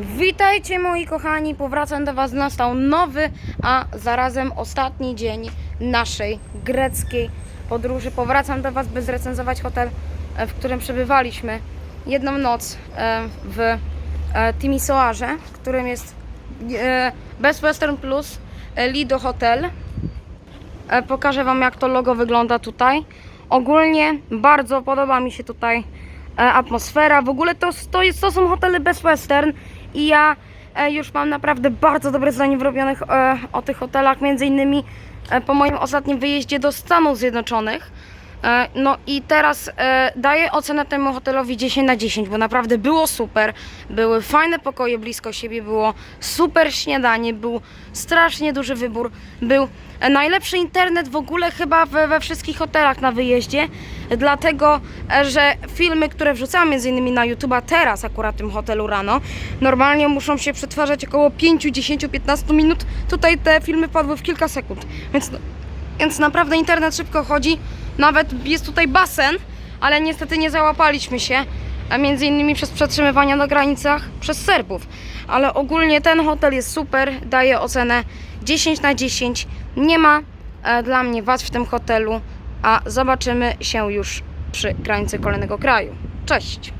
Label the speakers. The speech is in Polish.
Speaker 1: Witajcie moi kochani, powracam do Was. Nastał nowy, a zarazem ostatni dzień naszej greckiej podróży. Powracam do Was, by zrecenzować hotel, e, w którym przebywaliśmy jedną noc e, w e, Timisoarze, którym jest Best Western Plus Lido Hotel. Pokażę Wam, jak to logo wygląda tutaj. Ogólnie bardzo podoba mi się tutaj atmosfera. W ogóle to, to, jest, to są hotele Best Western i ja e, już mam naprawdę bardzo dobre zdanie wyrobionych e, o tych hotelach, między innymi e, po moim ostatnim wyjeździe do Stanów Zjednoczonych. E, No i teraz e, daję ocenę temu hotelowi 10 na 10, bo naprawdę było super. Były fajne pokoje blisko siebie, było super śniadanie, był strasznie duży wybór. Był e, najlepszy internet w ogóle chyba we, we wszystkich hotelach na wyjeździe, dlatego że filmy, które wrzucałam między innymi na YouTube'a teraz akurat w tym hotelu rano, normalnie muszą się przetwarzać około 5, 10, 15 minut. Tutaj te filmy padły w kilka sekund, więc więc naprawdę internet szybko chodzi. Nawet jest tutaj basen, ale niestety nie załapaliśmy się. A między innymi przez przetrzymywania na granicach przez Serbów. Ale ogólnie ten hotel jest super, daję ocenę 10 na 10. Nie ma e, dla mnie wad w tym hotelu, a zobaczymy się już przy granicy kolejnego kraju. Cześć!